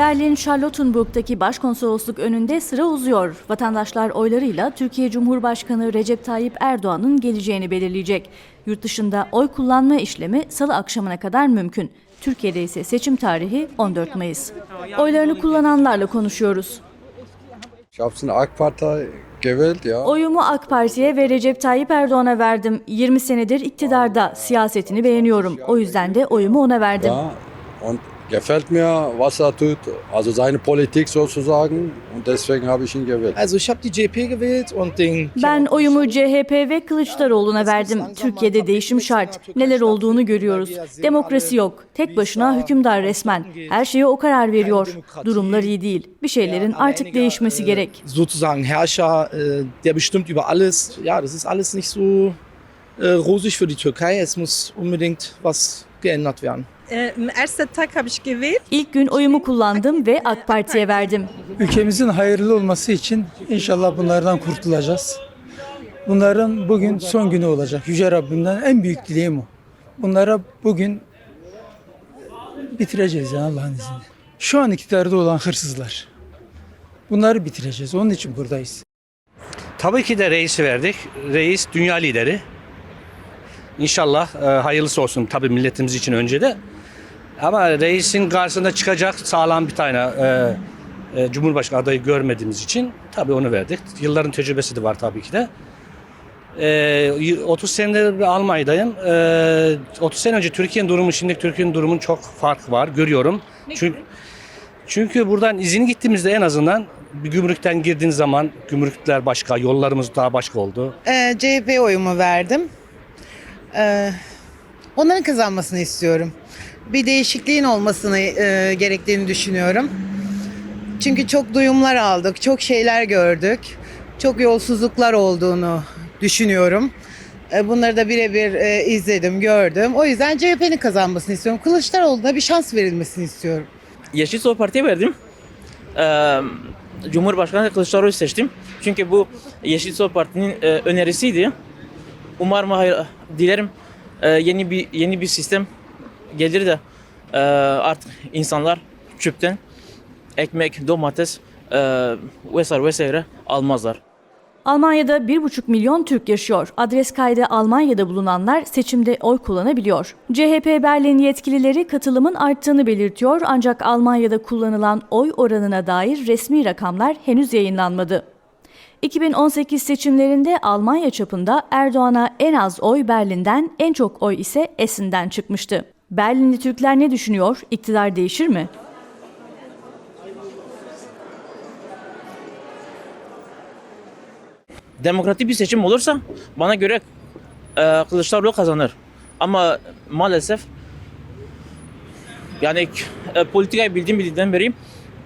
Berlin Charlottenburg'daki başkonsolosluk önünde sıra uzuyor. Vatandaşlar oylarıyla Türkiye Cumhurbaşkanı Recep Tayyip Erdoğan'ın geleceğini belirleyecek. Yurt dışında oy kullanma işlemi salı akşamına kadar mümkün. Türkiye'de ise seçim tarihi 14 Mayıs. Oylarını kullananlarla konuşuyoruz. Oyumu AK Parti'ye ve Recep Tayyip Erdoğan'a verdim. 20 senedir iktidarda siyasetini beğeniyorum. O yüzden de oyumu ona verdim. Gefällt mir, was er tut, also seine Politik sozusagen. Und deswegen habe ich ihn gewählt. Also ich habe die JP gewählt und den Ben oyumu CHP ve Kılıçdaroğlu'na verdim. Türkiye'de değişim şart. Neler olduğunu görüyoruz. Demokrasi yok. Tek başına hükümdar resmen. Her şeye o karar veriyor. Durumlar iyi değil. Bir şeylerin artık değişmesi gerek. sozusagen Herrscher, äh, der bestimmt über alles. Ja, das ist alles nicht so äh, rosig für die Türkei. Es muss unbedingt was geändert werden. Gewählt. İlk gün oyumu kullandım ve AK Parti'ye verdim. Ülkemizin hayırlı olması için inşallah bunlardan kurtulacağız. Bunların bugün son günü olacak. Yüce Rabbimden en büyük dileğim o. Bunlara bugün bitireceğiz yani Allah'ın izniyle. Şu an iktidarda olan hırsızlar. Bunları bitireceğiz. Onun için buradayız. Tabii ki de reisi verdik. Reis dünya lideri. İnşallah e, hayırlısı olsun tabii milletimiz için önce de. Ama reisin karşısında çıkacak sağlam bir tane e, e, Cumhurbaşkanı adayı görmediğimiz için tabii onu verdik. Yılların tecrübesi de var tabii ki de. E, 30 senedir bir Almanya'dayım. E, 30 sene önce Türkiye'nin durumu şimdi Türkiye'nin durumun çok farkı var görüyorum. Çünkü çünkü buradan izin gittiğimizde en azından bir gümrükten girdiğin zaman gümrükler başka, yollarımız daha başka oldu. Ee, CHP oyumu verdim. Ee, onların kazanmasını istiyorum. Bir değişikliğin olmasını e, gerektiğini düşünüyorum. Çünkü çok duyumlar aldık, çok şeyler gördük. Çok yolsuzluklar olduğunu düşünüyorum. Ee, bunları da birebir e, izledim, gördüm. O yüzden CHP'nin kazanmasını istiyorum. Kılıçdaroğlu'na bir şans verilmesini istiyorum. Yeşil Sol Parti'ye verdim. Ee, Cumhurbaşkanı Kılıçdaroğlu seçtim. Çünkü bu Yeşil Sol Parti'nin e, önerisiydi. Umarım dilerim e, yeni bir yeni bir sistem gelir de e, artık insanlar çöpten ekmek, domates e, vesaire vesaire almazlar. Almanya'da 1,5 milyon Türk yaşıyor. Adres kaydı Almanya'da bulunanlar seçimde oy kullanabiliyor. CHP Berlin yetkilileri katılımın arttığını belirtiyor ancak Almanya'da kullanılan oy oranına dair resmi rakamlar henüz yayınlanmadı. 2018 seçimlerinde Almanya çapında Erdoğan'a en az oy Berlin'den, en çok oy ise Essen'den çıkmıştı. Berlinli Türkler ne düşünüyor? İktidar değişir mi? Demokratik bir seçim olursa bana göre e, Kılıçdaroğlu kazanır. Ama maalesef yani e, politikayı bildiğim bildiğimden beri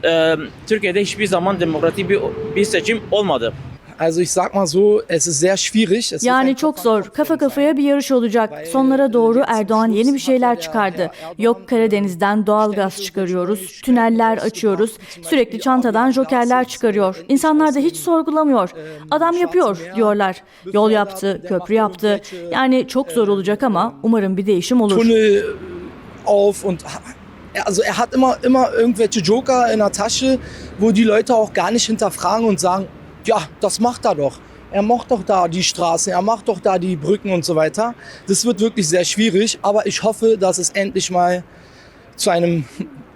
e, Türkiye'de hiçbir zaman demokratik bir, bir seçim olmadı. Also ich sag mal so, es ist sehr schwierig. Es Yani çok zor. Kafa kafaya bir yarış olacak. Sonlara doğru Erdoğan yeni bir şeyler çıkardı. Yok Karadeniz'den doğal gaz çıkarıyoruz, tüneller açıyoruz, sürekli çantadan jokerler çıkarıyor. İnsanlar da hiç sorgulamıyor. Adam yapıyor diyorlar. Yol yaptı, köprü yaptı. Yani çok zor olacak ama umarım bir değişim olur. Tunnel auf und also er hat immer immer irgendwelche Joker in der Tasche, wo die Leute auch gar nicht hinterfragen und sagen, ja, das macht er doch. Er macht doch da die Straßen, er macht doch da die Brücken und so weiter. Das wird wirklich sehr schwierig, aber ich hoffe, dass es endlich mal zu einem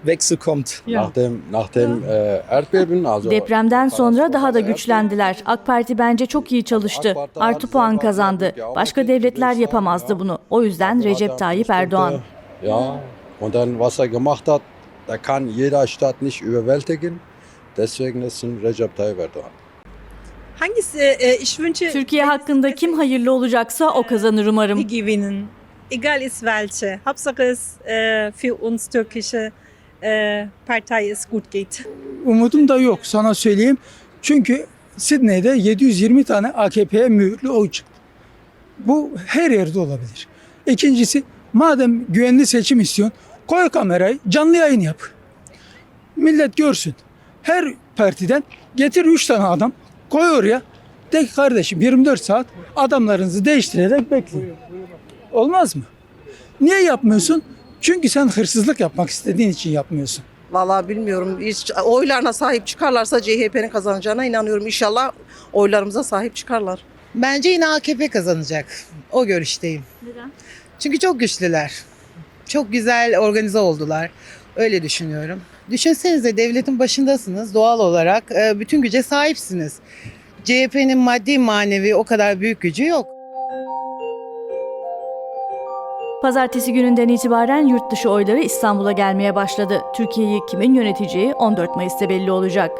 Wechsel kommt. Nach dem, nach dem äh, Erdbeben, also Depremden sonra daha da güçlendiler. AK Parti bence çok iyi çalıştı. Artı puan kazandı. Başka devletler yapamazdı bunu. O yüzden Recep Tayyip Erdoğan. Ja, und dann was er gemacht hat, da kann jeder Stadt nicht überwältigen. Deswegen ist es Recep Tayyip Erdoğan. Hangisi ich wünsche Türkiye hakkında kim hayırlı olacaksa o kazanır umarım. gewinnen. Egal ist welche. Hauptsache es für uns türkische äh, Partei es gut geht. Umudum da yok sana söyleyeyim. Çünkü Sidney'de 720 tane AKP'ye mühürlü oy çıktı. Bu her yerde olabilir. İkincisi madem güvenli seçim istiyorsun koy kamerayı canlı yayın yap. Millet görsün. Her partiden getir 3 tane adam koy oraya. De ki kardeşim 24 saat adamlarınızı değiştirerek bekleyin. Olmaz mı? Niye yapmıyorsun? Çünkü sen hırsızlık yapmak istediğin için yapmıyorsun. Vallahi bilmiyorum. Hiç oylarına sahip çıkarlarsa CHP'nin kazanacağına inanıyorum. İnşallah oylarımıza sahip çıkarlar. Bence yine AKP kazanacak. O görüşteyim. Neden? Çünkü çok güçlüler. Çok güzel organize oldular. Öyle düşünüyorum. Düşünsenize devletin başındasınız doğal olarak. e, Bütün güce sahipsiniz. CHP'nin maddi manevi o kadar büyük gücü yok. Pazartesi gününden itibaren yurt dışı oyları İstanbul'a gelmeye başladı. Türkiye'yi kimin yöneteceği 14 Mayıs'ta belli olacak.